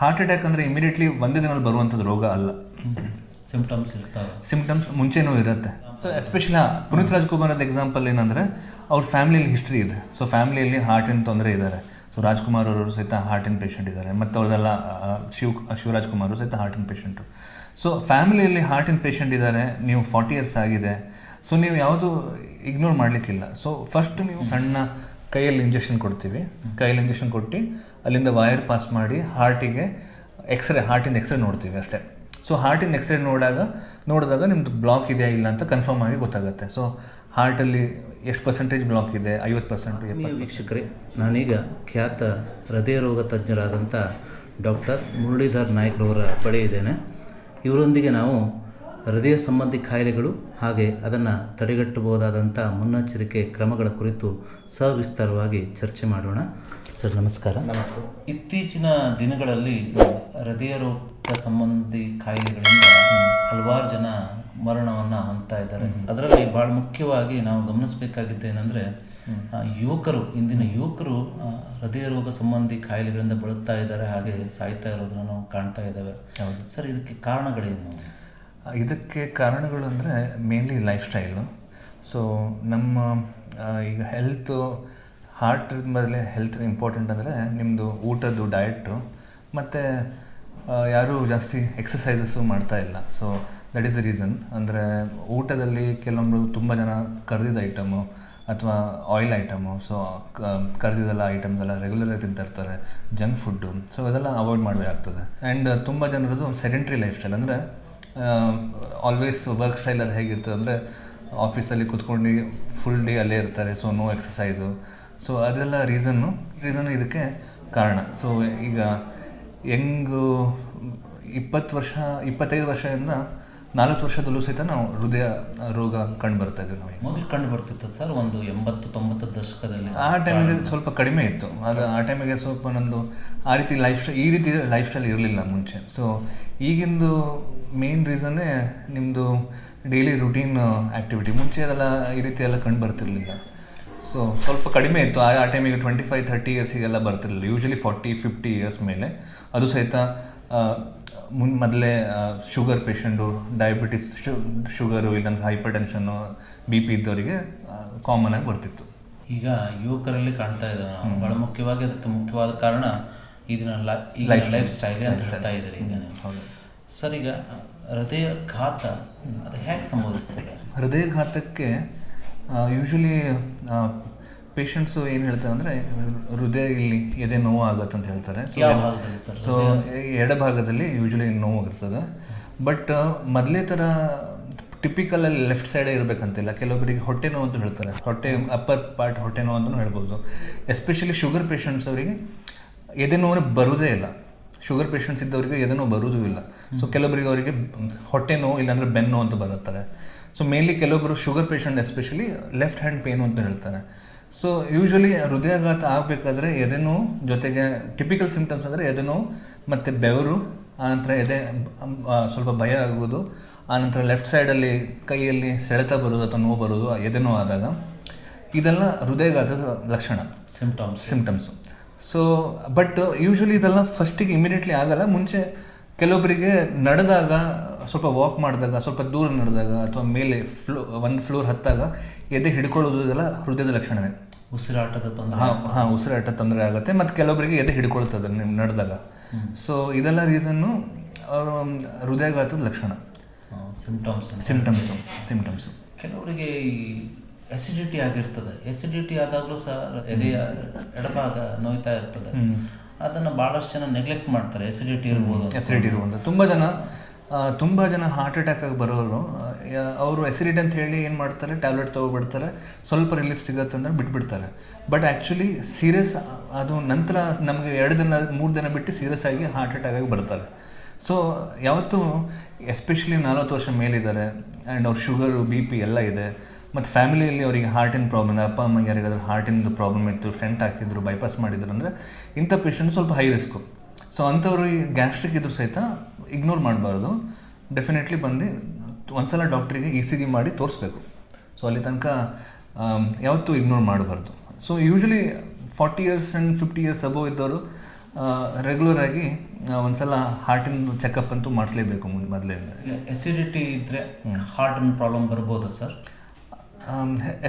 Heart attack ಅಂದರೆ immediately ಒಂದೇ ದಿನದಲ್ಲಿ ಬರುವಂಥದ್ದು ರೋಗ ಅಲ್ಲ. ಸಿಂಪ್ಟಮ್ಸ್ ಇರ್ತಾವೆ. ಸಿಂಪ್ಟಮ್ಸ್ ಮುಂಚೆನೂ ಇರುತ್ತೆ. ಸೊ ಎಸ್ಪೆಷಲಿ ಪುನೀತ್ ರಾಜ್ಕುಮಾರ್ ರಾಜ್ಕುಮಾರದ ಎಕ್ಸಾಂಪಲ್ ಏನಂದರೆ ಅವ್ರ ಫ್ಯಾಮಿಲಿಯಲ್ಲಿ ಹಿಸ್ಟ್ರಿ ಇದೆ. ಸೊ ಫ್ಯಾಮಿಲಿಯಲ್ಲಿ ಹಾರ್ಟಿನ ತೊಂದರೆ ಇದ್ದಾರೆ. ಸೊ ರಾಜ್ಕುಮಾರ್ ಅವರು ಸಹಿತ ಹಾರ್ಟಿನ ಪೇಷಂಟ್ ಇದ್ದಾರೆ. ಮತ್ತು ಅವ್ರದೆಲ್ಲ ಶಿವ ಶಿವ್ ಶಿವರಾಜ್ ಕುಮಾರ್ ಅವರು ಸಹಿತ ಹಾರ್ಟಿನ ಪೇಷಂಟು ಸೊ ಫ್ಯಾಮಿಲಿಯಲ್ಲಿ ಹಾರ್ಟಿನ ಪೇಷಂಟ್ ಇದ್ದಾರೆ ನೀವು ಫಾರ್ಟಿ ಇಯರ್ಸ್ ಆಗಿದೆ. ಸೊ ನೀವು ಯಾವುದು ಇಗ್ನೋರ್ ಮಾಡಲಿಕ್ಕಿಲ್ಲ. ಸೊ ಫಸ್ಟ್ ನೀವು ಸಣ್ಣ ಕೈಯಲ್ಲಿ ಇಂಜೆಕ್ಷನ್ ಕೊಡ್ತೀವಿ. ಕೈಯಲ್ಲಿ ಇಂಜೆಕ್ಷನ್ ಕೊಟ್ಟು ಅಲ್ಲಿಂದ ವೈರ್ ಪಾಸ್ ಮಾಡಿ ಹಾರ್ಟಿಗೆ ಎಕ್ಸ್ರೇ ಹಾರ್ಟಿನ ಎಕ್ಸ್ರೇ ನೋಡ್ತೀವಿ ಅಷ್ಟೇ. ಸೊ ಹಾರ್ಟಿನ ಎಕ್ಸ್ರೇ ನೋಡಿದಾಗ ನೋಡಿದಾಗ ನಿಮ್ಮದು ಬ್ಲಾಕ್ ಇದೆಯಾ ಇಲ್ಲ ಅಂತ ಕನ್ಫರ್ಮ್ ಆಗಿ ಗೊತ್ತಾಗುತ್ತೆ. ಸೊ ಹಾರ್ಟಲ್ಲಿ ಎಷ್ಟು ಪರ್ಸೆಂಟೇಜ್ ಬ್ಲಾಕ್ ಇದೆ? ಐವತ್ತು ಪರ್ಸೆಂಟ್ ವೀಕ್ಷಕರೇ ನಾನೀಗ ಖ್ಯಾತ ಹೃದಯ ರೋಗ ತಜ್ಞರಾದಂಥ ಡಾಕ್ಟರ್ ಮುರಳೀಧರ್ ನಾಯ್ಕರವರ ಬಳಿ ಇದ್ದೇನೆ. ಇವರೊಂದಿಗೆ ನಾವು ಹೃದಯ ಸಂಬಂಧಿ ಕಾಯಿಲೆಗಳು ಹಾಗೆ ಅದನ್ನು ತಡೆಗಟ್ಟಬಹುದಾದಂಥ ಮುನ್ನೆಚ್ಚರಿಕೆ ಕ್ರಮಗಳ ಕುರಿತು ಸವಿಸ್ತಾರವಾಗಿ ಚರ್ಚೆ ಮಾಡೋಣ. ಸರ್ ನಮಸ್ಕಾರ. ಇತ್ತೀಚಿನ ದಿನಗಳಲ್ಲಿ ಹೃದಯ ರೋಗ ಸಂಬಂಧಿ ಕಾಯಿಲೆಗಳಿಂದ ಹಲವಾರು ಜನ ಮರಣವನ್ನು ಹೊಂದ್ತಾ ಇದ್ದಾರೆ. ಅದರಲ್ಲಿ ಭಾಳ ಮುಖ್ಯವಾಗಿ ನಾವು ಗಮನಿಸಬೇಕಾಗಿದ್ದೇನೆಂದರೆ ಯುವಕರು ಇಂದಿನ ಯುವಕರು ಹೃದಯ ರೋಗ ಸಂಬಂಧಿ ಕಾಯಿಲೆಗಳಿಂದ ಬಳಲ್ತಾ ಇದ್ದಾರೆ ಹಾಗೆ ಸಾಯ್ತಾ ಇರೋದನ್ನ ನಾವು ಕಾಣ್ತಾ ಇದ್ದೇವೆ. ಸರ್ ಇದಕ್ಕೆ ಕಾರಣಗಳೇನು? ಇದಕ್ಕೆ ಕಾರಣಗಳು ಅಂದರೆ ಮೇನ್ಲಿ ಲೈಫ್ ಸ್ಟೈಲು ಸೊ ನಮ್ಮ ಈಗ ಹೆಲ್ತು ಹಾರ್ಟ್ ಮೇಲೆ ಹೆಲ್ತ್ ಇಂಪಾರ್ಟೆಂಟ್ ಅಂದರೆ ನಿಮ್ಮದು ಊಟದ್ದು ಡಯಟು ಮತ್ತು ಯಾರೂ ಜಾಸ್ತಿ ಎಕ್ಸಸೈಸಸ್ಸು ಮಾಡ್ತಾ ಇಲ್ಲ. So that is the reason ಅಂದರೆ ಊಟದಲ್ಲಿ ಕೆಲವೊಂದು ತುಂಬ ಜನ ಕರೆದಿದ್ದ ಐಟಮು ಅಥವಾ ಆಯಿಲ್ ಐಟಮು ಸೊ ಕರೆದಿದ್ದೆಲ್ಲ ಐಟಮ್ಸ್ ಎಲ್ಲ ರೆಗ್ಯುಲರಾಗಿ ತಿಂತಾ ಇರ್ತಾರೆ ಜಂಕ್ ಫುಡ್ಡು ಸೊ ಅದೆಲ್ಲ ಅವಾಯ್ಡ್ ಮಾಡಬೇಕಾಗ್ತದೆ. ಆ್ಯಂಡ್ ತುಂಬ ಜನರದು ಸೆಡೆಂಟ್ರಿ ಲೈಫ್ ಸ್ಟೈಲ್ ಅಂದರೆ ಆಲ್ವೇಸ್ ವರ್ಕ್ ಸ್ಟೈಲ್ ಅದು ಹೇಗಿರ್ತದೆ ಅಂದರೆ ಆಫೀಸಲ್ಲಿ ಕುತ್ಕೊಂಡು ಫುಲ್ ಡೇ ಅಲ್ಲೇ ಇರ್ತಾರೆ ಸೊ ನೋ ಎಕ್ಸಸೈಸು ಸೊ ಅದೆಲ್ಲ ರೀಸನ್ನು ರೀಸನ್ ಇದಕ್ಕೆ ಕಾರಣ. ಸೊ ಈಗ ಹೆಂಗು ಇಪ್ಪತ್ತು ವರ್ಷ ಇಪ್ಪತ್ತೈದು ವರ್ಷದಿಂದ ನಾಲ್ಕು ವರ್ಷದಲ್ಲೂ ಸಹಿತ ನಾವು ಹೃದಯ ರೋಗ ಕಂಡು ಬರ್ತಾ ಇದ್ದೀವಿ ನಾವು ಮೊದಲು ಕಂಡು ಬರ್ತಿತ್ತು ಸರ್ ಒಂದು ಎಂಬತ್ತು ತೊಂಬತ್ತು ದಶಕದಲ್ಲಿ. ಆ ಟೈಮಿಗೆ ಸ್ವಲ್ಪ ಕಡಿಮೆ ಇತ್ತು. ಆಗ ಆ ಟೈಮಿಗೆ ಸ್ವಲ್ಪ ನಂದು ಆ ರೀತಿ ಲೈಫ್ ಸ್ಟೈಲ್ ಈ ರೀತಿ ಲೈಫ್ ಸ್ಟೈಲ್ ಇರಲಿಲ್ಲ ಮುಂಚೆ. ಸೊ ಈಗಿಂದು ಮೇನ್ ರೀಸನ್ನೇ ನಿಮ್ಮದು ಡೈಲಿ ರುಟೀನ್ ಆ್ಯಕ್ಟಿವಿಟಿ ಮುಂಚೆ ಅದೆಲ್ಲ ಈ ರೀತಿ ಎಲ್ಲ ಕಂಡು ಬರ್ತಿರ್ಲಿಲ್ಲ. ಸೊ ಸ್ವಲ್ಪ ಕಡಿಮೆ ಇತ್ತು. ಆ ಆ ಟೈಮಿಗೆ ಟ್ವೆಂಟಿ ಫೈವ್ ಥರ್ಟಿ ಇಯರ್ಸಿಗೆಲ್ಲ ಬರ್ತಿರಲಿಲ್ಲ. ಯೂಶಲಿ ಫಾರ್ಟಿ ಫಿಫ್ಟಿ ಇಯರ್ಸ್ ಮೇಲೆ. ಅದು ಸಹಿತ ಮುನ್ ಮೊದಲೇ ಶುಗರ್ ಪೇಷಂಟು ಡಯಾಬಿಟಿಸ್ ಶು ಶುಗರು ಇಲ್ಲಾಂದ್ರೆ ಹೈಪರ್ ಟೆನ್ಷನ್ನು ಬಿ ಪಿ ಇದ್ದವರಿಗೆ ಕಾಮನ್ ಆಗಿ ಬರ್ತಿತ್ತು. ಈಗ ಯುವಕರಲ್ಲಿ ಕಾಣ್ತಾ ಇದ್ದಾರೆ ಬಹಳ ಮುಖ್ಯವಾಗಿ ಅದಕ್ಕೆ ಮುಖ್ಯವಾದ ಕಾರಣ ಇದನ್ನ ಲೈಫ್ ಸ್ಟೈಲ್ ಅಂತ ಹೇಳ್ತಾ ಇದ್ದಾರೆ ಈಗ. ಸರ್ ಈಗ ಹೃದಯಘಾತ ಅದು ಹೇಗೆ ಸಂಭವಿಸ್ತದೆ? ಹೃದಯಘಾತಕ್ಕೆ ಯೂಶ್ವಲಿ ಪೇಷಂಟ್ಸು ಏನು ಹೇಳ್ತಾರೆ ಅಂದರೆ ಹೃದಯ ಇಲ್ಲಿ ಎದೆ ನೋವು ಆಗುತ್ತೆ ಅಂತ ಹೇಳ್ತಾರೆ. ಸೊ ಎಡಭಾಗದಲ್ಲಿ ಯೂಶ್ವಲಿ ನೋವು ಇರ್ತದೆ. ಬಟ್ ಮೊದಲೇ ಥರ ಟಿಪಿಕಲಲ್ಲಿ ಲೆಫ್ಟ್ ಸೈಡೇ ಇರಬೇಕಂತಿಲ್ಲ. ಕೆಲವೊಬ್ಬರಿಗೆ ಹೊಟ್ಟೆ ನೋವು ಅಂತ ಹೇಳ್ತಾರೆ. ಹೊಟ್ಟೆ ಅಪ್ಪರ್ ಪಾರ್ಟ್ ಹೊಟ್ಟೆ ನೋವು ಅಂತಲೂ ಹೇಳ್ಬೋದು. ಎಸ್ಪೆಷಲಿ ಶುಗರ್ ಪೇಷಂಟ್ಸ್ ಅವರಿಗೆ ಎದೆ ನೋವು ಬರುವುದೇ ಇಲ್ಲ. ಶುಗರ್ ಪೇಷಂಟ್ಸ್ ಇದ್ದವರಿಗೆ ಎದೆ ನೋವು ಬರುವುದೂ ಇಲ್ಲ. ಸೊ ಕೆಲವೊಬ್ಬರಿಗೆ ಅವರಿಗೆ ಹೊಟ್ಟೆ ನೋವು ಇಲ್ಲಾಂದರೆ ಬೆನ್ನು ಅಂತ ಬರುತ್ತಾರೆ. ಸೊ ಮೇನ್ಲಿ ಕೆಲವೊಬ್ಬರು sugar patient especially left hand pain ಅಂತ ಹೇಳ್ತಾರೆ. ಸೊ ಯೂಶ್ವಲಿ ಹೃದಯಾಘಾತ ಆಗಬೇಕಾದ್ರೆ ಎದೆನೋ ಜೊತೆಗೆ ಟಿಪಿಕಲ್ ಸಿಂಪ್ಟಮ್ಸ್ ಅಂದರೆ ಎದೆನೋ ಮತ್ತು ಬೆವರು ಆನಂತರ ಎದೆ ಸ್ವಲ್ಪ ಭಯ ಆಗುವುದು ಆನಂತರ ಲೆಫ್ಟ್ ಸೈಡಲ್ಲಿ ಕೈಯಲ್ಲಿ ಸೆಳೆತ ಬರೋದು ಅಥವಾ ನೋವು ಬರೋದು ಎದೆನೋ ಆದಾಗ ಇದೆಲ್ಲ ಹೃದಯಾಘಾತದ ಲಕ್ಷಣ. Symptoms symptoms so but usually ಇದೆಲ್ಲ ಫಸ್ಟಿಗೆ ಇಮಿಡಿಯೇಟ್ಲಿ ಆಗಲ್ಲ ಮುಂಚೆ ಕೆಲವೊಬ್ಬರಿಗೆ ನಡೆದಾಗ ಸ್ವಲ್ಪ ವಾಕ್ ಮಾಡಿದಾಗ ಸ್ವಲ್ಪ ದೂರ ನಡೆದಾಗ ಅಥವಾ ಮೇಲೆ ಫ್ಲೋ ಒಂದು ಫ್ಲೋರ್ ಹತ್ತಾಗ ಎದೆ ಹಿಡ್ಕೊಳ್ಳೋದು ಇದೆಲ್ಲ ಹೃದಯದ ಲಕ್ಷಣವೇ. ಉಸಿರಾಟದ ತೊಂದರೆ ಹಾಂ ಹಾಂ ಉಸಿರಾಟ ತೊಂದರೆ ಆಗುತ್ತೆ ಮತ್ತು ಕೆಲವೊಬ್ಬರಿಗೆ ಎದೆ ಹಿಡ್ಕೊಳ್ತದೆ ನೀವು ನಡೆದಾಗ. ಸೊ ಇದೆಲ್ಲ ರೀಸನ್ನು ಅವರು ಹೃದಯಾಘಾತದ ಲಕ್ಷಣ. ಸಿಂಪ್ಟಮ್ಸ್ ಸಿಂಪ್ಟಮ್ಸು ಸಿಂಪ್ಟಮ್ಸು ಕೆಲವರಿಗೆ ಈ ಎಸಿಡಿಟಿ ಆಗಿರ್ತದೆ. ಎಸಿಡಿಟಿ ಆದಾಗಲೂ ಸಹ ಎದೆಯ ಎಡಭಾಗ ನೋಯ್ತಾ ಇರ್ತದೆ. ಅದನ್ನು ಭಾಳಷ್ಟು ಜನ ನೆಗ್ಲೆಕ್ಟ್ ಮಾಡ್ತಾರೆ. ಎಸಿಡಿಟಿ ಇರ್ಬೋದು. ಎಸಿಡಿಟಿ ಇರ್ಬೋದು. ತುಂಬ ಜನ ತುಂಬ ಜನ ಹಾರ್ಟ್ ಅಟ್ಯಾಕ್ ಆಗಿ ಬರೋರು. ಅವರು ಎಸಿಡಿಟ್ ಅಂತ ಹೇಳಿ ಏನು ಮಾಡ್ತಾರೆ ಟ್ಯಾಬ್ಲೆಟ್ ತೊಗೊಬಿಡ್ತಾರೆ, ಸ್ವಲ್ಪ ರಿಲೀಫ್ ಸಿಗುತ್ತೆ ಅಂದ್ರೆ ಬಿಟ್ಬಿಡ್ತಾರೆ. ಬಟ್ ಆ್ಯಕ್ಚುಲಿ ಸೀರಿಯಸ್ ಅದು ನಂತರ ನಮಗೆ ಎರಡು ದಿನ, ಮೂರು ದಿನ ಬಿಟ್ಟು ಸೀರಿಯಸ್ ಆಗಿ ಹಾರ್ಟ್ ಅಟ್ಯಾಕ್ ಆಗಿ ಬರ್ತಾರೆ. ಸೊ ಯಾವತ್ತೂ ಎಸ್ಪೆಷಲಿ ನಲವತ್ತು ವರ್ಷ ಮೇಲಿದ್ದಾರೆ ಆ್ಯಂಡ್ ಅವ್ರ ಶುಗರು ಬಿ ಪಿ ಎಲ್ಲ ಇದೆ. ಮತ್ತು ಫ್ಯಾಮಿಲಿಯಲ್ಲಿ ಅವರಿಗೆ ಹಾರ್ಟಿನ ಪ್ರಾಬ್ಲಮ್ ಅಪ್ಪ, ಅಮ್ಮ ಯಾರಿಗಾದ್ರೂ ಹಾರ್ಟಿಂದು ಪ್ರಾಬ್ಲಮ್ ಇತ್ತು ಸ್ಟೆಂಟ್ ಹಾಕಿದ್ರು ಬೈಪಾಸ್ ಮಾಡಿದ್ರು ಅಂದರೆ ಇಂಥ ಪೇಷಂಟ್ ಸ್ವಲ್ಪ ಹೈ ರಿಸ್ಕು ಸೊ ಅಂಥವ್ರು ಈ ಗ್ಯಾಸ್ಟ್ರಿಕ್ ಇದ್ರು ಸಹಿತ ಇಗ್ನೋರ್ ಮಾಡಬಾರ್ದು. ಡೆಫಿನೆಟ್ಲಿ ಬಂದು ಒಂದ್ಸಲ ಡಾಕ್ಟ್ರಿಗೆ ಇ ಸಿ ಜಿ ಮಾಡಿ ತೋರಿಸ್ಬೇಕು. ಸೊ ಅಲ್ಲಿ ತನಕ ಯಾವತ್ತೂ ಇಗ್ನೋರ್ ಮಾಡಬಾರ್ದು. So usually forty years and fifty years above ಇದ್ದವರು ರೆಗ್ಯುಲರ್ ಆಗಿ ಒಂದ್ಸಲ ಹಾರ್ಟಿನ ಚೆಕಪ್ ಅಂತೂ ಮಾಡಿಸ್ಲೇಬೇಕು ಮೊದಲೇ. ಎಸಿಡಿಟಿ ಇದ್ದರೆ ಹಾರ್ಟಿನ ಪ್ರಾಬ್ಲಮ್ ಬರ್ಬೋದಾ ಸರ್?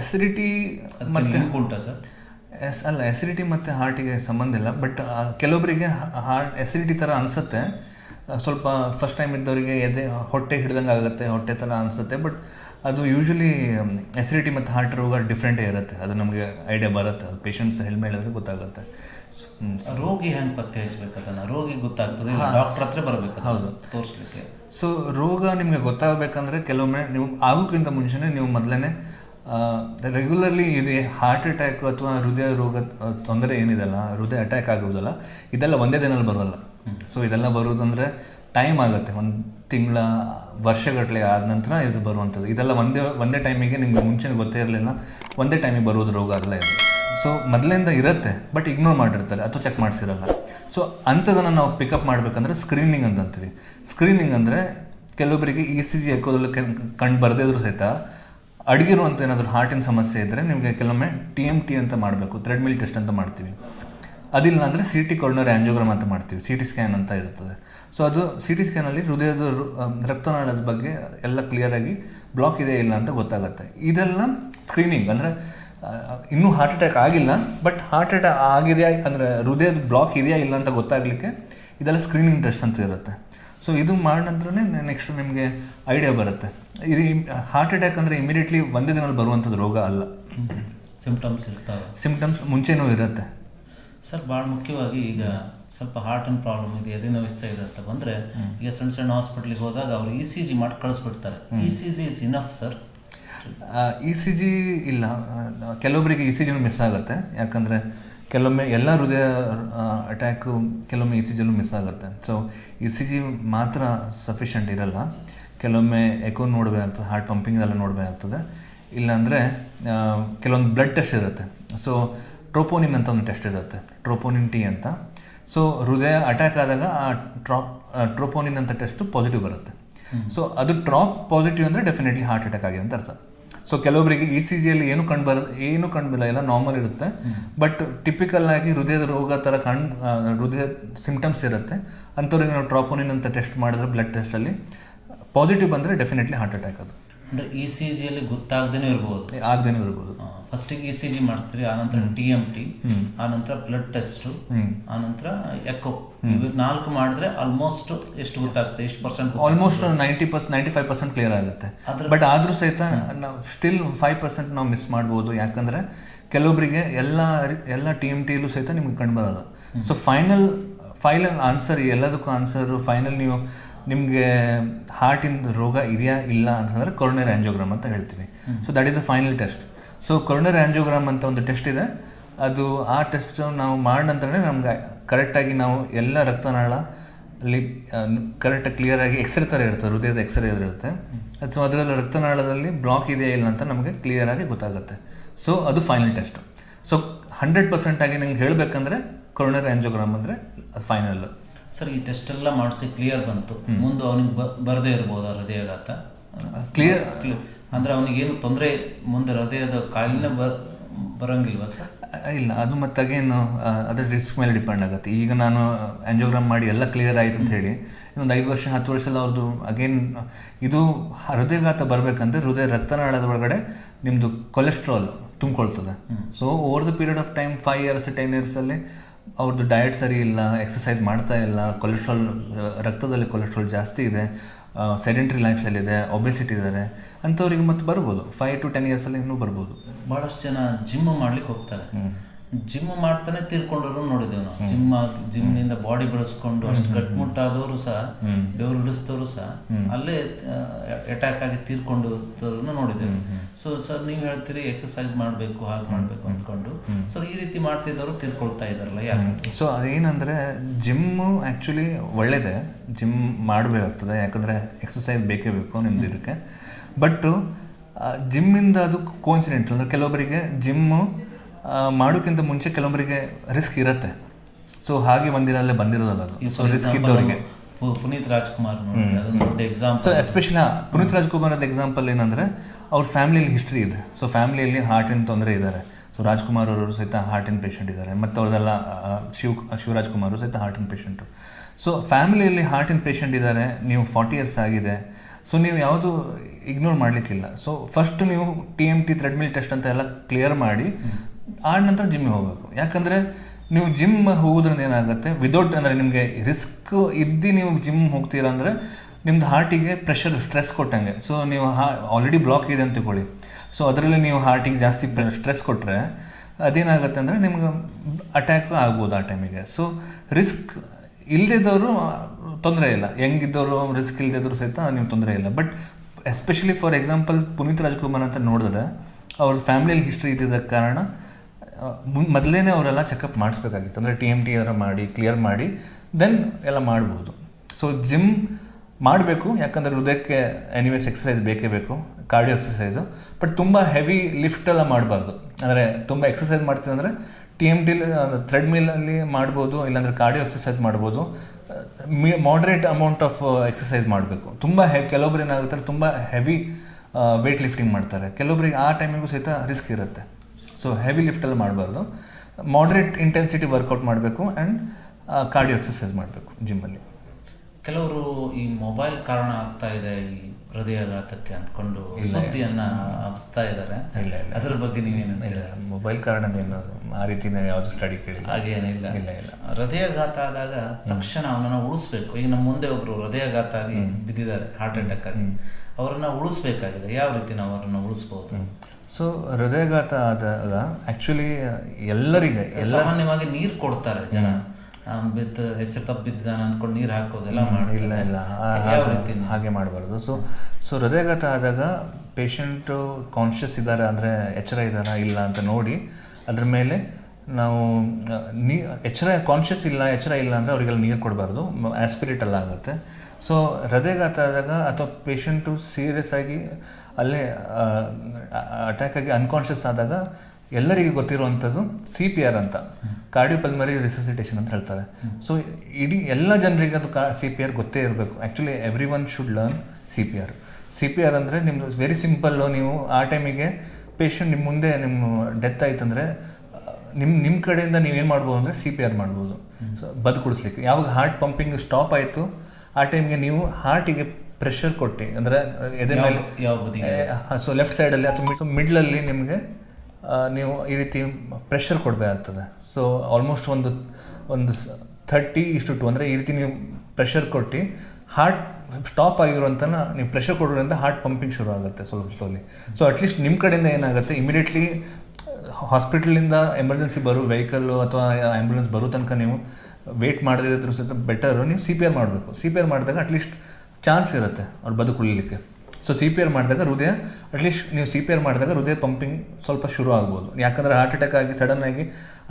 ಎಸಿಡಿಟಿ ಮತ್ತು ಉಂಟಾ ಸರ್? ಎಸ್ ಅಲ್ಲ ಎಸಿಡಿಟಿ ಮತ್ತು ಹಾರ್ಟಿಗೆ ಸಂಬಂಧ ಇಲ್ಲ ಬಟ್ ಕೆಲವೊಬ್ಬರಿಗೆ ಹಾರ್ಟ್ ಎಸಿಡಿಟಿ ಥರ ಅನಿಸುತ್ತೆ. ಸ್ವಲ್ಪ ಫಸ್ಟ್ ಟೈಮ್ ಇದ್ದವರಿಗೆ ಎದೆ ಹೊಟ್ಟೆ ಹಿಡ್ದಂಗೆ ಆಗುತ್ತೆ ಹೊಟ್ಟೆ ಥರ ಅನಿಸುತ್ತೆ ಬಟ್ ಅದು ಯೂಶ್ವಲಿ ಎಸಿಡಿಟಿ ಮತ್ತು ಹಾರ್ಟ್ ರೋಗ ಡಿಫ್ರೆಂಟೇ ಇರುತ್ತೆ. ಅದು ನಮಗೆ ಐಡಿಯಾ ಬರುತ್ತೆ ಪೇಷಂಟ್ಸ್ ಹೆಲ್ಮ್ ಹೇಳಿದ್ರೆ ಗೊತ್ತಾಗುತ್ತೆ. ರೋಗಿ ಹೆಂಗ್ ಪತ್ತೆ ಹಚ್ಚಬೇಕದನ್ನು ರೋಗಿ ಗೊತ್ತಾಗ್ತದೆ ಡಾಕ್ಟರ್ ಹತ್ರ ಬರಬೇಕು ಹೌದು. ತೋರಿಸ್ಲಿಕ್ಕೆ? ಸೊ ರೋಗ ನಿಮಗೆ ಗೊತ್ತಾಗಬೇಕಂದ್ರೆ ಕೆಲವೊಮ್ಮೆ ನೀವು ಆಗೋಕ್ಕಿಂತ ಮುಂಚೆನೇ ನೀವು ಮೊದಲೇ ರೆಗ್ಯುಲರ್ಲಿ ಇದು ಹಾರ್ಟ್ ಅಟ್ಯಾಕ್ ಅಥವಾ ಹೃದಯ ರೋಗ ತೊಂದರೆ ಏನಿದೆಲ್ಲ, ಹೃದಯ ಅಟ್ಯಾಕ್ ಆಗೋದಲ್ಲ ಇದೆಲ್ಲ ಒಂದೇ ದಿನಲ್ಲಿ ಬರೋಲ್ಲ ಸೊ ಇದೆಲ್ಲ ಬರೋದಂದ್ರೆ ಟೈಮ್ ಆಗುತ್ತೆ. ಒಂದು ತಿಂಗಳ ವರ್ಷಗಟ್ಟಲೆ ಆದ ನಂತರ ಇದು ಬರುವಂಥದ್ದು. ಇದೆಲ್ಲ ಒಂದೇ ಒಂದೇ ಟೈಮಿಗೆ ನಿಮ್ಗೆ ಮುಂಚೆ ಗೊತ್ತೇ ಇರಲಿಲ್ಲ. ಒಂದೇ ಟೈಮಿಗೆ ಬರುವುದು ರೋಗ ಅಲ್ಲ ಇದು. ಸೊ ಮೊದಲಿಂದ ಇರುತ್ತೆ ಬಟ್ ಇಗ್ನೋರ್ ಮಾಡಿರ್ತಾರೆ ಅಥವಾ ಚೆಕ್ ಮಾಡಿಸಿರಲ್ಲ. ಸೊ ಅಂಥದನ್ನು ನಾವು ಪಿಕಪ್ ಮಾಡಬೇಕಂದ್ರೆ ಸ್ಕ್ರೀನಿಂಗ್ ಅಂತ ಅಂತೀವಿ. ಸ್ಕ್ರೀನಿಂಗ್ ಅಂದರೆ ಕೆಲವೊಬ್ಬರಿಗೆ ಇ ಸಿ ಜಿ ಹಾಕೋದ್ರಲ್ಲಿ ಕಂಡು ಬರದೇ ಇದ್ರೂ ಸಹಿತ ಅಡಗಿರುವಂಥ ಏನಾದರೂ ಹಾರ್ಟಿನ ಸಮಸ್ಯೆ ಇದ್ದರೆ ನಿಮಗೆ ಕೆಲವೊಮ್ಮೆ ಟಿ ಎಂ ಟಿ ಅಂತ ಮಾಡಬೇಕು ಥ್ರೆಡ್ಮಿಲ್ ಟೆಸ್ಟ್ ಅಂತ ಮಾಡ್ತೀವಿ. ಅದಿಲ್ಲ ಅಂದರೆ ಸಿ ಟಿ ಕೊರ್ನರ್ ಆ್ಯಂಜೋಗ್ರಾಮ್ ಅಂತ ಮಾಡ್ತೀವಿ ಸಿ ಟಿ ಸ್ಕ್ಯಾನ್ ಅಂತ ಇರ್ತದೆ. ಸೊ ಅದು ಸಿ ಟಿ ಸ್ಕ್ಯಾನಲ್ಲಿ ಹೃದಯದ ರಕ್ತನಾಳದ ಬಗ್ಗೆ ಎಲ್ಲ ಕ್ಲಿಯರಾಗಿ ಬ್ಲಾಕ್ ಇದೆ ಇಲ್ಲ ಅಂತ ಗೊತ್ತಾಗುತ್ತೆ. ಇದೆಲ್ಲ ಸ್ಕ್ರೀನಿಂಗ್ ಅಂದರೆ ಇನ್ನೂ ಹಾರ್ಟ್ ಅಟ್ಯಾಕ್ ಆಗಿಲ್ಲ ಬಟ್ ಹಾರ್ಟ್ ಅಟ್ಯಾಕ್ ಆಗಿದೆಯಾ, ಅಂದರೆ ಹೃದಯದ ಬ್ಲಾಕ್ ಇದೆಯಾ ಇಲ್ಲ ಅಂತ ಗೊತ್ತಾಗಲಿಕ್ಕೆ ಇದೆಲ್ಲ ಸ್ಕ್ರೀನಿಂಗ್ ಟೆಸ್ಟ್ ಅಂತ ಇರುತ್ತೆ. ಸೊ ಇದು ಮಾಡಿದ್ರೇ ನೆಕ್ಸ್ಟ್ ನಿಮಗೆ ಐಡಿಯಾ ಬರುತ್ತೆ. ಇದು ಹಾರ್ಟ್ ಅಟ್ಯಾಕ್ ಅಂದರೆ ಇಮಿಡಿಯೇಟ್ಲಿ ಒಂದೇ ದಿನದಲ್ಲಿ ಬರುವಂಥದ್ದು ರೋಗ ಅಲ್ಲ. ಸಿಂಪ್ಟಮ್ಸ್ ಇರ್ತಾವೆ. ಸಿಂಪ್ಟಮ್ಸ್ ಮುಂಚೆನೂ ಇರುತ್ತೆ. ಸರ್ ಭಾಳ ಮುಖ್ಯವಾಗಿ ಈಗ ಸ್ವಲ್ಪ ಹಾರ್ಟಿನ ಪ್ರಾಬ್ಲಮ್ ಇದೆ ಎದೆ ನೋವಿಸ್ತಾ ಇದೆ ಅಂತ ಬಂದರೆ ಈಗ ಸಣ್ಣ ಸಣ್ಣ ಹಾಸ್ಪಿಟ್ಲಿಗೆ ಹೋದಾಗ ಅವ್ರು ಇ ಸಿ ಜಿ ಮಾಡಿ ಕಳಿಸ್ಬಿಡ್ತಾರೆ. E C G is enough sir E C G ಇಲ್ಲ. ಕೆಲವೊಬ್ಬರಿಗೆ ಇ ಸಿ ಜಿನೂ ಮಿಸ್ ಆಗುತ್ತೆ. ಯಾಕಂದರೆ ಕೆಲವೊಮ್ಮೆ ಎಲ್ಲ ಹೃದಯ ಅಟ್ಯಾಕು ಕೆಲವೊಮ್ಮೆ ಇ ಸಿ ಜಿಯಲ್ಲೂ ಮಿಸ್ ಆಗುತ್ತೆ. ಸೊ ಇ ಸಿ ಜಿ ಮಾತ್ರ ಸಫಿಷಿಯೆಂಟ್ ಇರಲ್ಲ. ಕೆಲವೊಮ್ಮೆ ಎಕೋ ನೋಡಬೇಕಾಗ್ತದೆ ಹಾರ್ಟ್ ಪಂಪಿಂಗ್ ಎಲ್ಲ ನೋಡಬೇಕಾಗ್ತದೆ ಇಲ್ಲಾಂದರೆ ಕೆಲವೊಂದು ಬ್ಲಡ್ ಟೆಸ್ಟ್ ಇರುತ್ತೆ. ಸೊ ಟ್ರೋಪೋನಿನ್ ಅಂತ ಒಂದು ಟೆಸ್ಟ್ ಇರುತ್ತೆ. ಟ್ರೋಪೋನಿನ್ ಟಿ ಅಂತ. ಸೊ ಹೃದಯ ಅಟ್ಯಾಕ್ ಆದಾಗ ಆ ಟ್ರಾಪ್ ಟ್ರೋಪೋನಿನ್ ಅಂತ ಟೆಸ್ಟು ಪಾಸಿಟಿವ್ ಬರುತ್ತೆ. ಸೊ ಅದು ಟ್ರಾಪ್ ಪಾಸಿಟಿವ್ ಅಂದರೆ ಡೆಫಿನೆಟ್ಲಿ ಹಾರ್ಟ್ ಅಟ್ಯಾಕ್ ಆಗಿದೆ ಅಂತ ಅರ್ಥ. ಸೊ ಕೆಲವೊಬ್ಬರಿಗೆ ಇ ಸಿ ಜಿಯಲ್ಲಿ ಏನು ಕಂಡು ಬರ ಏನು ಕಂಡು ಎಲ್ಲ ನಾರ್ಮಲ್ ಇರುತ್ತೆ. ಬಟ್ ಟಿಪಿಕಲ್ ಆಗಿ ಹೃದಯದ ರೋಗ ಥರ ಕಂಡು ಹೃದಯ ಸಿಂಪ್ಟಮ್ಸ್ ಇರುತ್ತೆ. ಅಂಥವ್ರಿಗೆ ನಾವು ಟ್ರಾಪೋನಿನ್ ಅಂತ ಟೆಸ್ಟ್ ಮಾಡಿದ್ರೆ ಬ್ಲಡ್ ಟೆಸ್ಟಲ್ಲಿ ಪಾಸಿಟಿವ್ ಬಂದರೆ ಡೆಫಿನೆಟ್ಲಿ ಹಾರ್ಟ್ ಅಟ್ಯಾಕ್ ಅದು. ಅಂದರೆ ಇ ಸಿ ಜಿಯಲ್ಲಿ ಗೊತ್ತಾಗ್ದೇ ಇರ್ಬೋದು. ಆಗ್ದೇನೂ ಇರ್ಬೋದು. ಫಸ್ಟಿಗೆ ಇ ಸಿ ಜಿ ಮಾಡಿಸ್ತೀರಿ ಆನಂತರ ಟಿ ಎಂ ಟಿ ಆನಂತರ ಬ್ಲಡ್ ಟೆಸ್ಟು. ಆನಂತರ ಎಕೋ ಇವು ನಾಲ್ಕು ಮಾಡಿದ್ರೆ ಆಲ್ಮೋಸ್ಟ್ ಎಷ್ಟು ಗೊತ್ತಾಗುತ್ತೆ ಎಷ್ಟು percent almost ninety percent ninety five percent clear ಆಗುತ್ತೆ. ಬಟ್ ಆದರೂ ಸಹಿತ ನಾವು ಸ್ಟಿಲ್ ಫೈವ್ ಪರ್ಸೆಂಟ್ ನಾವು ಮಿಸ್ ಮಾಡ್ಬೋದು. ಯಾಕಂದರೆ ಕೆಲವೊಬ್ಬರಿಗೆ ಎಲ್ಲ ಎಲ್ಲ ಟಿ ಎಂ ಟಿಲೂ ಸಹಿತ ನಿಮ್ಗೆ ಕಂಡು ಬರಲ್ಲ. ಸೊ ಫೈನಲ್ ಫೈನಲ್ ಆನ್ಸರ್ ಎಲ್ಲದಕ್ಕೂ ಆನ್ಸರು ಫೈನಲ್ ನೀವು ನಿಮಗೆ ಹಾರ್ಟಿನ ರೋಗ ಇದೆಯಾ ಇಲ್ಲ ಅಂತಂದರೆ ಕೊರೋನರಿ ಆ್ಯಂಜೋಗ್ರಾಮ್ ಅಂತ ಹೇಳ್ತೀವಿ. So that is the final test so coronary angiogram ಅಂತ ಒಂದು ಟೆಸ್ಟ್ ಇದೆ. ಅದು ಆ ಟೆಸ್ಟ್ ನಾವು ಮಾಡಿದ ನಂತರನೇ ನಮ್ಗೆ ಕರೆಕ್ಟಾಗಿ ನಾವು ಎಲ್ಲ ರಕ್ತನಾಳ ಅಲ್ಲಿ ಕರೆಕ್ಟಾಗಿ ಕ್ಲಿಯರಾಗಿ ಎಕ್ಸ್ರೇ ಥರ ಇರುತ್ತೆ ಹೃದಯದ ಎಕ್ಸ್ರೇ ಇರುತ್ತೆ. ಸೊ ಅದರಲ್ಲಿ ರಕ್ತನಾಳದಲ್ಲಿ ಬ್ಲಾಕ್ ಇದೆಯಾ ಇಲ್ಲ ಅಂತ ನಮಗೆ ಕ್ಲಿಯರಾಗಿ ಗೊತ್ತಾಗುತ್ತೆ. ಸೊ ಅದು ಫೈನಲ್ ಟೆಸ್ಟ್ ಸೊ ಹಂಡ್ರೆಡ್ ಪರ್ಸೆಂಟಾಗಿ ನಿಮ್ಗೆ ಹೇಳಬೇಕಂದ್ರೆ ಕೊರೋನರಿ ಆ್ಯಂಜೋಗ್ರಾಮ್ ಅಂದರೆ ಅದು ಫೈನಲ್ ಸರ್ ಈ ಟೆಸ್ಟ್ ಎಲ್ಲ ಮಾಡಿಸಿ ಕ್ಲಿಯರ್ ಬಂತು. ಮುಂದೆ ಅವನಿಗೆ ಬರದೇ ಇರ್ಬೋದು ಹೃದಯಾಘಾತ. ಕ್ಲಿಯರ್ ಅಂದರೆ ಅವನಿಗೇನು ತೊಂದರೆ ಮುಂದೆ ಹೃದಯದ ಕಾಲಿನ ಬರ್ ಬರಂಗಿಲ್ವಾ ಸರ್? ಇಲ್ಲ ಅದು ಮತ್ತೆ ಅಗೇನ್ ಅದರ ರಿಸ್ಕ್ ಮೇಲೆ ಡಿಪೆಂಡ್ ಆಗುತ್ತೆ. ಈಗ ನಾನು ಆ್ಯಂಜೋಗ್ರಾಮ್ ಮಾಡಿ ಎಲ್ಲ ಕ್ಲಿಯರ್ ಆಯಿತು ಅಂತ ಹೇಳಿ ಇನ್ನೊಂದು ಐದು ವರ್ಷ ಹತ್ತು ವರ್ಷದಲ್ಲಿ ಅವ್ರದ್ದು ಅಗೇನ್ ಇದು ಹೃದಯಘಾತ ಬರಬೇಕಂದ್ರೆ ಹೃದಯ ರಕ್ತನಾಳದ ಒಳಗಡೆ ನಿಮ್ಮದು cholesterol ತುಂಬಿಕೊಳ್ತದೆ. So over the period of time five years ten ಇಯರ್ಸಲ್ಲಿ ಅವ್ರದ್ದು ಡಯಟ್ ಸರಿ ಇಲ್ಲ ಎಕ್ಸಸೈಸ್ ಮಾಡ್ತಾ ಇಲ್ಲ ಕೊಲೆಸ್ಟ್ರಾಲ್ ರಕ್ತದಲ್ಲಿ ಕೊಲೆಸ್ಟ್ರಾಲ್ ಜಾಸ್ತಿ ಇದೆ ಸೆಡೆಂಟ್ರಿ ಇದೆ ಒಬೆಸಿಟಿ ಇದ್ದಾರೆ ಅಂಥವ್ರಿಗೆ ಮತ್ತೆ ಬರ್ಬೋದು. ಫೈವ್ ಟು ಟೆನ್ ಇಯರ್ಸಲ್ಲಿ ಇನ್ನೂ ಬರ್ಬೋದು. ಭಾಳಷ್ಟು ಜನ ಜಿಮ್ ಮಾಡ್ಲಿಕ್ಕೆ ಹೋಗ್ತಾರೆ. ಜಿಮ್ ಮಾಡ್ತಾನೆ ತೀರ್ಕೊಂಡವರು ನೋಡಿದ್ದೇವೆ ನಾವು. ಜಿಮ್ ಜಿಮ್ನಿಂದ ಬಾಡಿ ಬೆಳೆಸ್ಕೊಂಡು ಅಷ್ಟು ಗಟ್ಮುಟ್ಟಾದವರು ಸಹ ಬೆವರು ಹಿಡಿಸಿದವರು ಸಹ ಅಲ್ಲೇ ಅಟ್ಯಾಕ್ ಆಗಿ ತೀರ್ಕೊಂಡು ನೋಡಿದ್ದೇವೆ ಸೊ ಸರ್ ನೀವು ಹೇಳ್ತೀರಿ ಎಕ್ಸಸೈಸ್ ಮಾಡಬೇಕು ಹಾಗೆ ಮಾಡಬೇಕು ಅಂದ್ಕೊಂಡು. ಸೊ ಈ ರೀತಿ ಮಾಡ್ತಿದ್ದವರು ತೀರ್ಕೊಳ್ತಾ ಇದಾರಲ್ಲ ಯಾಕೆ ಸೊ ಅದೇನಂದ್ರೆ ಜಿಮ್ಮು ಆ್ಯಕ್ಚುಲಿ ಒಳ್ಳೇದೆ. ಜಿಮ್ ಮಾಡಬೇಕಾಗ್ತದೆ ಯಾಕಂದರೆ ಎಕ್ಸಸೈಸ್ ಬೇಕೇ ಬೇಕು ನಿಮ್ದು ಇದಕ್ಕೆ. ಬಟ್ ಜಿಮ್ಮಿಂದ ಅದು ಕೋಇನ್ಸಿಡೆಂಟ್ ಅಂದರೆ ಕೆಲವೊಬ್ಬರಿಗೆ ಜಿಮ್ಮು ಮಾಡೋಕ್ಕಿಂತ ಮುಂಚೆ ಕೆಲವೊಬ್ಬರಿಗೆ ರಿಸ್ಕ್ ಇರುತ್ತೆ. ಸೊ ಹಾಗೆ ಒಂದಿನಲ್ಲೇ ಬಂದಿರೋದಲ್ಲ ಅದು. ಸೊ ರಿಸ್ಕ್ ಇದ್ದವರಿಗೆ. Puneeth Rajkumar exam so especially Puneeth Rajkumar example ಏನಂದರೆ ಅವ್ರ ಫ್ಯಾಮಿಲಿಯಲ್ಲಿ ಹಿಸ್ಟ್ರಿ ಇದೆ. ಸೊ ಫ್ಯಾಮಿಲಿಯಲ್ಲಿ ಹಾರ್ಟಿನ ತೊಂದರೆ ಇದ್ದಾರೆ ಸೊ ರಾಜ್ಕುಮಾರ್ ಅವರು ಸಹಿತ ಹಾರ್ಟಿನ ಪೇಷಂಟ್ ಇದ್ದಾರೆ ಮತ್ತು ಅವ್ರದೆಲ್ಲ ಶಿವ ಶಿವ್ ಶಿವರಾಜ್ ಕುಮಾರ್ ಅವರು ಸಹಿತ ಹಾರ್ಟಿನ ಪೇಷಂಟು ಸೊ ಫ್ಯಾಮಿಲಿಯಲ್ಲಿ ಹಾರ್ಟಿನ ಪೇಷಂಟ್ ಇದ್ದಾರೆ ನೀವು ಫಾರ್ಟಿ ಇಯರ್ಸ್ ಆಗಿದೆ. ಸೊ ನೀವು ಯಾವುದು ಇಗ್ನೋರ್ ಮಾಡಲಿಕ್ಕಿಲ್ಲ. ಸೊ ಫಸ್ಟ್ ನೀವು T M T treadmill test ಅಂತ ಎಲ್ಲ ಕ್ಲಿಯರ್ ಮಾಡಿ ಆದ ನಂತರ ಜಿಮ್ಗೆ ಹೋಗಬೇಕು. ಯಾಕಂದರೆ ನೀವು ಜಿಮ್ ಹೋಗೋದ್ರಿಂದ ಏನಾಗುತ್ತೆ? ವಿದೌಟ್ ಅಂದರೆ ನಿಮಗೆ ರಿಸ್ಕ್ ಇದ್ದು ನೀವು ಜಿಮ್ ಹೋಗ್ತೀರಾ ಅಂದರೆ ನಿಮ್ದು ಹಾರ್ಟಿಗೆ ಪ್ರೆಷರ್ ಸ್ಟ್ರೆಸ್ ಕೊಟ್ಟಂಗೆ. ಸೊ ನೀವು ಹಾ ಆಲ್ರೆಡಿ ಬ್ಲಾಕ್ ಇದೆ ಅಂತ ತಿಳ್ಕೊಳ್ಳಿ ಸೊ ಅದರಲ್ಲಿ ನೀವು ಹಾರ್ಟಿಗೆ ಜಾಸ್ತಿ ಸ್ಟ್ರೆಸ್ ಕೊಟ್ಟರೆ ಅದೇನಾಗುತ್ತೆ ಅಂದರೆ ನಿಮ್ಗೆ ಅಟ್ಯಾಕ್ ಆಗ್ಬೋದು ಆ ಟೈಮಿಗೆ ಸೊ ರಿಸ್ಕ್ ಇಲ್ಲದಿದ್ದವರು ತೊಂದರೆ ಇಲ್ಲ. ಹೆಂಗಿದ್ದವರು ರಿಸ್ಕ್ ಇಲ್ಲದಿದ್ರು ಸಹಿತ ನೀವು ತೊಂದರೆ ಇಲ್ಲ. But especially for example Puneeth Rajkumar ಅಂತ ನೋಡಿದ್ರೆ, ಅವ್ರ ಫ್ಯಾಮಿಲಿಯಲ್ಲಿ ಹಿಸ್ಟ್ರಿ ಇದ್ದಿದ್ದ ಕಾರಣ ಮೊದಲೇ ಅವರೆಲ್ಲ ಚೆಕಪ್ ಮಾಡಿಸ್ಬೇಕಾಗಿತ್ತು. ಅಂದರೆ ಟಿ ಎಂ ಟಿ ಅದರ ಮಾಡಿ ಕ್ಲಿಯರ್ ಮಾಡಿ ದೆನ್ ಎಲ್ಲ ಮಾಡ್ಬೋದು. ಸೊ ಜಿಮ್ ಮಾಡಬೇಕು. ಯಾಕಂದರೆ ಹೃದಯಕ್ಕೆ ಎನಿವೇಸ್ ಎಕ್ಸಸೈಸ್ ಬೇಕೇ ಬೇಕು ಕಾರ್ಡಿಯೋ ಎಕ್ಸಸೈಸು ಬಟ್ ತುಂಬ ಹೆವಿ ಲಿಫ್ಟ್ ಎಲ್ಲ ಮಾಡಬಾರ್ದು. ಅಂದರೆ ತುಂಬ ಎಕ್ಸಸೈಸ್ ಮಾಡ್ತೀವಿ ಅಂದರೆ ಟಿ ಎಂ ಟಿಲಿ ಥ್ರೆಡ್ ಮಿಲಲ್ಲಿ ಮಾಡ್ಬೋದು, ಇಲ್ಲಾಂದರೆ ಕಾರ್ಡಿಯೋ ಎಕ್ಸಸೈಸ್ ಮಾಡ್ಬೋದು. ಮಿ ಮಾಡ್ರೇಟ್ ಅಮೌಂಟ್ ಆಫ್ ಎಕ್ಸಸೈಸ್ ಮಾಡಬೇಕು. ತುಂಬ ಹೆ ಕೆಲವೊಬ್ರು ಏನಾಗುತ್ತೆ ತುಂಬ ಹೆವಿ ವೆಯ್ಟ್ ಲಿಫ್ಟಿಂಗ್ ಮಾಡ್ತಾರೆ. ಕೆಲವೊಬ್ರಿಗೆ ಆ ಟೈಮಿಗೂ ಸಹಿತ ರಿಸ್ಕ್ ಇರುತ್ತೆ. ಸೊ ಹೆವಿ ಲಿಫ್ಟಲ್ಲಿ ಮಾಡಬಾರ್ದು. ಮಾಡ್ರೇಟ್ ಇಂಟೆನ್ಸಿಟಿ ವರ್ಕೌಟ್ ಮಾಡಬೇಕು ಆ್ಯಂಡ್ ಕಾರ್ಡಿಯೋ ಎಕ್ಸಸೈಸ್ ಮಾಡಬೇಕು ಜಿಮ್ಮಲ್ಲಿ ಕೆಲವರು ಈ ಮೊಬೈಲ್ ಕಾರಣ ಆಗ್ತಾ ಇದೆ ಈ ಹೃದಯಾಘಾತಕ್ಕೆ ಅಂದ್ಕೊಂಡು ಸುದ್ದಿಯನ್ನ ಹಬ್ಸ್ತಾ ಇದ್ದಾರೆ. ಇಲ್ಲ, ಇಲ್ಲ. ಅದ್ರ ಬಗ್ಗೆ ನೀವೇನು ಮೊಬೈಲ್ ಕಾರಣದೇನು ಆ ರೀತಿ ಯಾವುದು ಸ್ಟಡಿ ಕೇಳಿಲ್ಲ. ಹಾಗೇನಿಲ್ಲ. ಇಲ್ಲ ಇಲ್ಲ. ಹೃದಯಾಘಾತ ಆದಾಗ ತಕ್ಷಣ ಅವನನ್ನ ಉಳಿಸ್ಬೇಕು. ಈಗ ನಮ್ಮ ಮುಂದೆ ಒಬ್ರು ಹೃದಯಾಘಾತ ಆಗಿ ಬಿದ್ದಿದ್ದಾರೆ ಹಾರ್ಟ್ ಅಟ್ಯಾಕ್ ಆಗಿ. ಅವರನ್ನ ಉಳಿಸ್ಬೇಕಾಗಿದೆ. ಯಾವ ರೀತಿ ನಾವು ಅವರನ್ನ ಉಳಿಸ್ಬೋದು? ಸೊ ಹೃದಯಘಾತ ಆದಾಗ ಆ್ಯಕ್ಚುಲಿ ಎಲ್ಲರಿಗೆ ಎಲ್ಲ ಸಾಮಾನ್ಯವಾಗಿ ನೀರು ಕೊಡ್ತಾರೆ ಜನ. ಬಿದ್ದ ಹೆಚ್ಚು ತಪ್ಪು ಅಂದ್ಕೊಂಡು ನೀರು ಹಾಕೋದೆಲ್ಲ ಮಾಡಿಲ್ಲ ಇಲ್ಲ ಹಾಗೆ- ರೀತಿ ಹಾಗೆ ಮಾಡಬಾರ್ದು. ಸೊ ಸೊ ಹೃದಯಘಾತ ಆದಾಗ ಪೇಷಂಟು ಕಾನ್ಷಿಯಸ್ ಇದ್ದಾರೆ ಅಂದರೆ ಎಚ್ಚರ ಇದ್ದಾರಾ ಇಲ್ಲ ಅಂತ ನೋಡಿ ಅದ್ರ ಮೇಲೆ ನಾವು ನೀ ಎಚ್ಚರ ಕಾನ್ಷಿಯಸ್ ಇಲ್ಲ ಎಚ್ಚರ ಇಲ್ಲ ಅಂದರೆ ಅವರಿಗೆಲ್ಲ ನೀರು ಕೊಡಬಾರ್ದು. ಆಸ್ಪಿರೇಟ್ ಎಲ್ಲ ಆಗುತ್ತೆ. ಸೊ ಹೃದಯಘಾತ ಆದಾಗ ಅಥವಾ ಪೇಷಂಟು ಸೀರಿಯಸ್ ಆಗಿ ಅಲ್ಲೇ ಅಟ್ಯಾಕ್ ಆಗಿ ಅನ್ಕಾನ್ಷಿಯಸ್ ಆದಾಗ ಎಲ್ಲರಿಗೂ ಗೊತ್ತಿರುವಂಥದ್ದು ಸಿ ಪಿ ಆರ್ ಅಂತ. ಕಾರ್ಡಿಯೋಪಲ್ಮರಿ ರಿಸಸಿಟೇಷನ್ ಅಂತ ಹೇಳ್ತಾರೆ. ಸೊ ಇಡೀ ಎಲ್ಲ ಜನರಿಗೆ ಅದು ಕಾ ಸಿ ಪಿ ಆರ್ ಗೊತ್ತೇ ಇರಬೇಕು. Actually every one should learn C P R C P R ಅಂದರೆ ನಿಮ್ಮದು ವೆರಿ ಸಿಂಪಲ್ಲು ನೀವು ಆ ಟೈಮಿಗೆ ಪೇಷಂಟ್ ನಿಮ್ಮ ಮುಂದೆ ನಿಮ್ಮ ಡೆತ್ ಆಯ್ತಂದರೆ ನಿಮ್ಮ ನಿಮ್ಮ ಕಡೆಯಿಂದ ನೀವೇನು ಮಾಡ್ಬೋದು ಅಂದರೆ ಸಿ ಪಿ ಆರ್ ಮಾಡ್ಬೋದು. ಸೊ ಬದುಕುಡಿಸ್ಲಿಕ್ಕೆ. ಯಾವಾಗ ಹಾರ್ಟ್ ಪಂಪಿಂಗ್ ಸ್ಟಾಪ್ ಆಯಿತು ಆ ಟೈಮ್ಗೆ ನೀವು ಹಾರ್ಟಿಗೆ ಪ್ರೆಷರ್ ಕೊಟ್ಟು ಅಂದರೆ ಎದೆ ಮೇಲೆ ಸೊ ಲೆಫ್ಟ್ ಸೈಡಲ್ಲಿ ಅಥವಾ ಮಿಡ್ಲಲ್ಲಿ ನಿಮಗೆ ನೀವು ಈ ರೀತಿ ಪ್ರೆಷರ್ ಕೊಡಬೇಕಾಗ್ತದೆ. ಸೊ ಆಲ್ಮೋಸ್ಟ್ ಒಂದು ಒಂದು ಥರ್ಟಿ ಇಷ್ಟು ಟು ಅಂದರೆ ಈ ರೀತಿ ನೀವು ಪ್ರೆಷರ್ ಕೊಟ್ಟು ಹಾರ್ಟ್ ಸ್ಟಾಪ್ ಆಗಿರುವಂತ ನೀವು ಪ್ರೆಷರ್ ಕೊಡೋದ್ರಿಂದ ಹಾರ್ಟ್ ಪಂಪಿಂಗ್ ಶುರು ಆಗುತ್ತೆ ಸ್ವಲ್ಪ ಸ್ಲೋಲಿ ಸೊ ಅಟ್ಲೀಸ್ಟ್ ನಿಮ್ಮ ಕಡೆಯಿಂದ ಏನಾಗುತ್ತೆ ಇಮಿಡಿಯೇಟ್ಲಿ ಹಾಸ್ಪಿಟಲಿಂದ ಎಮರ್ಜೆನ್ಸಿ ಬರೋ ವೆಹಿಕಲ್ಲು ಅಥವಾ ಆ್ಯಂಬುಲೆನ್ಸ್ ಬರೋ ತನಕ ನೀವು ವೇಟ್ ಮಾಡದೇ ಇದ್ರೂ ಸಹ ಬೆಟರು ನೀವು ಸಿ ಪಿ ಆರ್ ಮಾಡಬೇಕು. ಸಿ ಪಿ ಆರ್ ಮಾಡಿದಾಗ ಅಟ್ಲೀಸ್ಟ್ ಚಾನ್ಸ್ ಇರುತ್ತೆ ಅವ್ರು ಬದುಕುಳಿಲಿಕ್ಕೆ. ಸೊ ಸಿ ಪಿ ಆರ್ ಮಾಡಿದಾಗ ಹೃದಯ ಅಟ್ಲೀಸ್ಟ್ ನೀವು ಸಿ ಪಿ ಆರ್ ಮಾಡಿದಾಗ ಹೃದಯ ಪಂಪಿಂಗ್ ಸ್ವಲ್ಪ ಶುರು ಆಗ್ಬೋದು. ಯಾಕಂದರೆ ಹಾರ್ಟ್ ಅಟ್ಯಾಕ್ ಆಗಿ ಸಡನ್ ಆಗಿ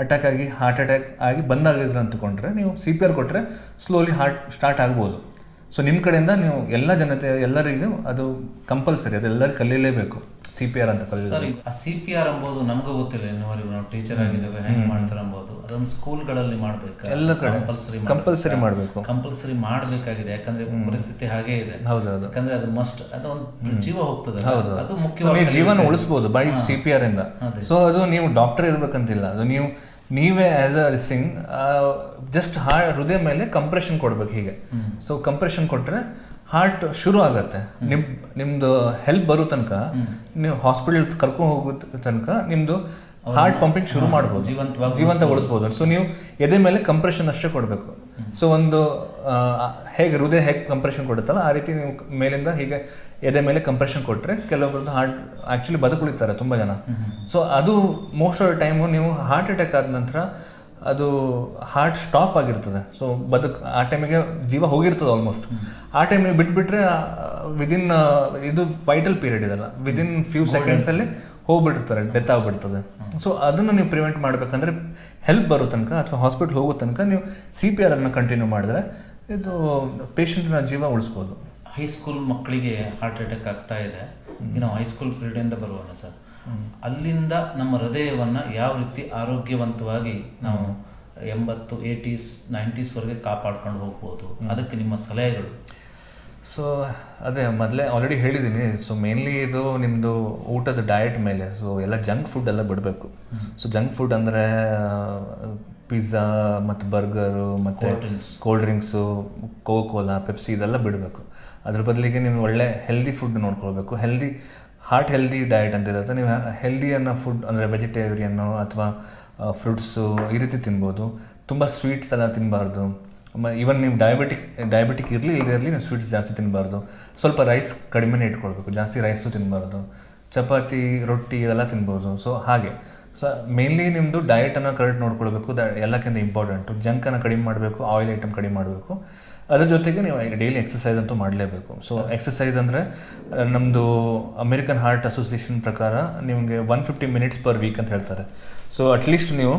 ಅಟ್ಯಾಕ್ ಆಗಿ ಹಾರ್ಟ್ ಅಟ್ಯಾಕ್ ಆಗಿ ಬಂದಾಗಿದ್ರೆ ಅಂತಕೊಂಡ್ರೆ ನೀವು ಸಿ ಪಿ ಆರ್ ಕೊಟ್ಟರೆ ಸ್ಲೋಲಿ ಹಾರ್ಟ್ ಸ್ಟಾರ್ಟ್ ಆಗ್ಬೋದು. ಸೊ ನಿಮ್ಮ ಕಡೆಯಿಂದ ನೀವು ಎಲ್ಲ ಜನತೆ, ಎಲ್ಲರಿಗೂ ಅದು ಕಂಪಲ್ಸರಿ ಅದು ಎಲ್ಲರಿಗೂ ಕಲೀಲೇಬೇಕು ಸಿ ಪಿ ಆರ್ ಅಂತ ಸರಿ ಆ ಸಿ ಪಿ ಆರ್ ಅಂಬೋದು ನಮಗೂ ಗೊತ್ತಿಲ್ಲ ಇನ್ನುವರೆಗೂ ನಾವು ಟೀಚರ್ ಆಗಿದ್ದೇವೆ ಹೆಂಗ್ ಮಾಡ್ತಾರೆ ಅಂಬೋದು. ಅದೊಂದು ಸ್ಕೂಲ್ಗಳಲ್ಲಿ ಮಾಡ್ಬೇಕು? ಎಲ್ಲ ಕಡೆ ಕಂಪಲ್ಸರಿ ಕಂಪಲ್ಸರಿ ಮಾಡಬೇಕು. ಕಂಪಲ್ಸರಿ ಮಾಡಬೇಕಾಗಿದೆ ಯಾಕಂದ್ರೆ ಪರಿಸ್ಥಿತಿ ಹಾಗೆ ಇದೆ. ಹೌದೌದು ಯಾಕಂದ್ರೆ ಅದು ಮಸ್ಟ್ ಅದು ಒಂದು ಜೀವ ಹೋಗ್ತದೆ ಹೌದು. ಅದು ಮುಖ್ಯವಾಗಿ ಜೀವನ ಉಳಿಸಬಹುದು ಬೈ ಸಿ ಪಿ ಆರ್ ಇಂದ. ಸೊ ಅದು ನೀವು ಡಾಕ್ಟರ್ ಇರ್ಬೇಕಂತಿಲ್ಲ. ಅದು ನೀವು ನೀವೇ ಆಸ್ ಅ ಸಿಂಗ್ ಜಸ್ಟ್ ಹಾ ಹೃದಯ ಮೇಲೆ ಕಂಪ್ರೆಷನ್ ಕೊಡ್ಬೇಕು ಹೀಗೆ. ಸೊ ಕಂಪ್ರೆಷನ್ ಕೊಟ್ಟರೆ ಹಾರ್ಟ್ ಶುರು ಆಗತ್ತೆ. ನಿಮ್ ನಿಮ್ದು ಹೆಲ್ಪ್ ಬರೋ ತನಕ ನೀವು ಹಾಸ್ಪಿಟಲ್ ಕರ್ಕೊಂಡು ಹೋಗೋ ತನಕ ನಿಮ್ದು ಹಾರ್ಟ್ ಪಂಪಿಂಗ್ ಶುರು ಮಾಡ್ಬೋದು. ಜೀವಂತವಾಗಿ ಜೀವಂತ ಉಳಿಸ್ಬೋದು. ಸೊ ನೀವು ಎದೆ ಮೇಲೆ ಕಂಪ್ರೆಷನ್ ಅಷ್ಟೇ ಕೊಡಬೇಕು. ಸೊ ಒಂದು ಹೇಗೆ ಹೃದಯ ಹೇಗೆ ಕಂಪ್ರೆಷನ್ ಕೊಡುತ್ತಲ್ಲ ಆ ರೀತಿ ನೀವು ಮೇಲಿಂದ ಹೀಗೆ ಎದೆ ಮೇಲೆ ಕಂಪ್ರೆಷನ್ ಕೊಟ್ಟರೆ ಕೆಲವೊಬ್ಬರದ್ದು ಹಾರ್ಟ್ ಆ್ಯಕ್ಚುಲಿ ಬದುಕುಳಿತಾರೆ ತುಂಬ ಜನ. ಸೊ ಅದು ಮೋಸ್ಟ್ ಆಫ್ ದ ಟೈಮು ನೀವು ಹಾರ್ಟ್ ಅಟ್ಯಾಕ್ ಆದ ನಂತರ ಅದು ಹಾರ್ಟ್ ಸ್ಟಾಪ್ ಆಗಿರ್ತದೆ. ಸೊ ಬದುಕು ಆ ಟೈಮಿಗೆ ಜೀವ ಹೋಗಿರ್ತದೆ ಆಲ್ಮೋಸ್ಟ್ ಆ ಟೈಮಿಗೆ ನೀವು ಬಿಟ್ಬಿಟ್ರೆ ವಿದಿನ್ ಇದು ವೈಟಲ್ ಪೀರಿಯಡ್ ಇದಲ್ಲ. ವಿದಿನ್ ಫ್ಯೂ ಸೆಕೆಂಡ್ಸಲ್ಲಿ ಹೋಗ್ಬಿಟ್ಟಿರ್ತಾರೆ ಡೆತ್ ಆಗ್ಬಿಡ್ತದೆ. ಸೊ ಅದನ್ನು ನೀವು ಪ್ರಿವೆಂಟ್ ಮಾಡಬೇಕಂದ್ರೆ ಹೆಲ್ಪ್ ಬರೋ ತನಕ ಅಥವಾ ಹಾಸ್ಪಿಟ್ಲ್ ಹೋಗೋ ತನಕ ನೀವು ಸಿ ಪಿ ಆರನ್ನು ಕಂಟಿನ್ಯೂ ಮಾಡಿದ್ರೆ ಇದು ಪೇಷಂಟ್ನ ಜೀವ ಉಳಿಸ್ಬೋದು. ಹೈಸ್ಕೂಲ್ ಮಕ್ಕಳಿಗೆ ಹಾರ್ಟ್ ಅಟ್ಯಾಕ್ ಆಗ್ತಾ ಇದೆ. ಇನ್ನು ಹೈಸ್ಕೂಲ್ ಪೀರಿಯಡಿಂದ ಬರುವಲ್ಲ ಸರ್? ಅಲ್ಲಿಂದ ನಮ್ಮ ಹೃದಯವನ್ನು ಯಾವ ರೀತಿ ಆರೋಗ್ಯವಂತವಾಗಿ ನಾವು ಎಂಬತ್ತು ಏಯ್ಟೀಸ್ ನೈಂಟೀಸ್ವರೆಗೆ ಕಾಪಾಡ್ಕೊಂಡು ಹೋಗ್ಬೋದು. ಅದಕ್ಕೆ ನಿಮ್ಮ ಸಲಹೆಗಳು. ಸೊ ಅದೇ ಮೊದಲೇ ಆಲ್ರೆಡಿ ಹೇಳಿದ್ದೀನಿ ಸೊ ಮೇನ್ಲಿ ಇದು ನಿಮ್ಮದು ಊಟದ ಡಯಟ್ ಮೇಲೆ. ಸೊ ಎಲ್ಲ ಜಂಕ್ ಫುಡ್ ಎಲ್ಲ ಬಿಡಬೇಕು. ಸೊ ಜಂಕ್ ಫುಡ್ ಅಂದರೆ ಪಿಜ್ಜಾ ಮತ್ತು ಬರ್ಗರು ಮತ್ತು cold drinks Coca Cola Pepsi ಇದೆಲ್ಲ ಬಿಡಬೇಕು. ಅದ್ರ ಬದಲಿಗೆ ನೀವು ಒಳ್ಳೆ ಹೆಲ್ದಿ ಫುಡ್ ನೋಡ್ಕೊಳ್ಬೇಕು. ಹೆಲ್ದಿ ಹಾರ್ಟ್ ಹೆಲ್ದಿ ಡಯಟ್ ಅಂತ ಇರುತ್ತೆ. ನೀವು ಹೆಲ್ದಿಯನ್ನು ಫುಡ್ ಅಂದರೆ ವೆಜಿಟೇರಿಯನ್ನು ಅಥವಾ ಫ್ರೂಟ್ಸು ಈ ರೀತಿ ತಿನ್ಬೋದು. ತುಂಬ ಸ್ವೀಟ್ಸ್ ಎಲ್ಲ ತಿನ್ನಬಾರ್ದು ಈವನ್ ನೀವು ಡಯಾಬಿಟಿಕ್ ಡಯಾಬಿಟಿಕ್ ಇರಲಿ ಇರಲಿ ನೀವು ಸ್ವೀಟ್ಸ್ ಜಾಸ್ತಿ ತಿನ್ನಬಾರ್ದು ಸ್ವಲ್ಪ ರೈಸ್ ಕಡಿಮೆನೇ ಇಟ್ಕೊಳ್ಬೇಕು. ಜಾಸ್ತಿ ರೈಸು ತಿನ್ನಬಾರ್ದು ಚಪಾತಿ, ರೊಟ್ಟಿ ಇದೆಲ್ಲ ತಿನ್ಬೋದು. ಸೊ ಹಾಗೆ. ಸೊ ಮೇನ್ಲಿ ನಿಮ್ಮದು ಡಯಟನ್ನು ಕರೆಕ್ಟ್ ನೋಡ್ಕೊಳ್ಬೇಕು. ದ ಎಲ್ಲಕ್ಕಿಂತ ಇಂಪಾರ್ಟೆಂಟು ಜಂಕನ್ನು ಕಡಿಮೆ ಮಾಡಬೇಕು ಆಯಿಲ್ ಐಟಮ್ ಕಡಿಮೆ ಮಾಡಬೇಕು. ಅದ್ರ ಜೊತೆಗೆ ನೀವು ಡೈಲಿ ಎಕ್ಸಸೈಸ್ ಅಂತೂ ಮಾಡಲೇಬೇಕು. ಸೊ ಎಕ್ಸಸೈಸ್ ಅಂದರೆ ನಮ್ಮದು ಅಮೇರಿಕನ್ ಹಾರ್ಟ್ ಅಸೋಸಿಯೇಷನ್ ಪ್ರಕಾರ ನಿಮಗೆ one fifty minutes per week ಅಂತ ಹೇಳ್ತಾರೆ. ಸೊ ಅಟ್ಲೀಸ್ಟ್ ನೀವು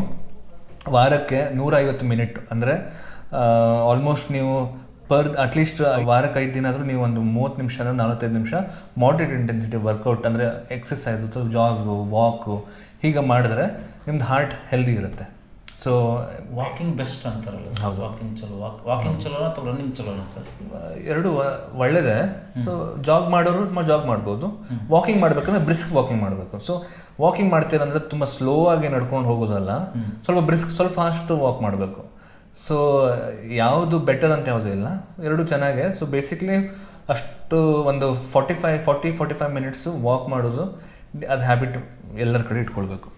ವಾರಕ್ಕೆ ನೂರೈವತ್ತು ಮಿನಿಟ್ ಅಂದರೆ ಆಲ್ಮೋಸ್ಟ್ ನೀವು ಪರ್ ಅಟ್ಲೀಸ್ಟ್ ವಾರಕ್ಕೆ ಐದು ದಿನ ಆದರೂ ನೀವು ಒಂದು ಮೂವತ್ತು ನಿಮಿಷ ಅಂದರೆ ನಲವತ್ತೈದು ನಿಮಿಷ ಮಾಡ್ರೇಟ್ ಇಂಟೆನ್ಸಿಟಿ ವರ್ಕೌಟ್ ಅಂದರೆ ಎಕ್ಸಸೈಸ್ ಅಥವಾ ಜಾಗು ವಾಕು ಹೀಗೆ ಮಾಡಿದ್ರೆ ನಿಮ್ದು ಹಾರ್ಟ್ ಹೆಲ್ದಿ ಇರುತ್ತೆ. ಸೊ ವಾಕಿಂಗ್ ಬೆಸ್ಟ್ ಅಂತಾರಲ್ಲ ಸರ್ ವಾಕಿಂಗ್ ಚಲೋ. ವಾಕ್ ವಾಕಿಂಗ್ ಚಲೋ ಅಥವಾ ರನ್ನಿಂಗ್ ಚಲೋನ ಸರ್ ಎರಡು ಒಳ್ಳೇದೇ. ಒಳ್ಳೆಯದೇ ಸೊ ಜಾಗ್ ಮಾಡೋರು ಜಾಗ್ ಮಾಡ್ಬೋದು. ವಾಕಿಂಗ್ ಮಾಡಬೇಕಂದ್ರೆ ಬ್ರಿಸ್ಕ್ ವಾಕಿಂಗ್ ಮಾಡಬೇಕು. ಸೊ ವಾಕಿಂಗ್ ಮಾಡ್ತೀರಂದ್ರೆ ತುಂಬ ಸ್ಲೋ ಆಗಿ ನಡ್ಕೊಂಡು ಹೋಗೋದಲ್ಲ. ಸ್ವಲ್ಪ ಬ್ರಿಸ್ಕ್ ಸ್ವಲ್ಪ ಫಾಸ್ಟ್ ವಾಕ್ ಮಾಡಬೇಕು. ಸೊ ಯಾವುದು ಬೆಟರ್ ಅಂತ ಯಾವುದೂ ಇಲ್ಲ. ಎರಡು ಚೆನ್ನಾಗೆ. ಸೊ ಬೇಸಿಕ್ಲಿ ಅಷ್ಟು ಒಂದು forty five forty forty five minutes walk ಮಾಡೋದು, ಅದು ಹ್ಯಾಬಿಟ್ ಎಲ್ಲರ ಕಡೆ ಇಟ್ಕೊಳ್ಬೇಕು.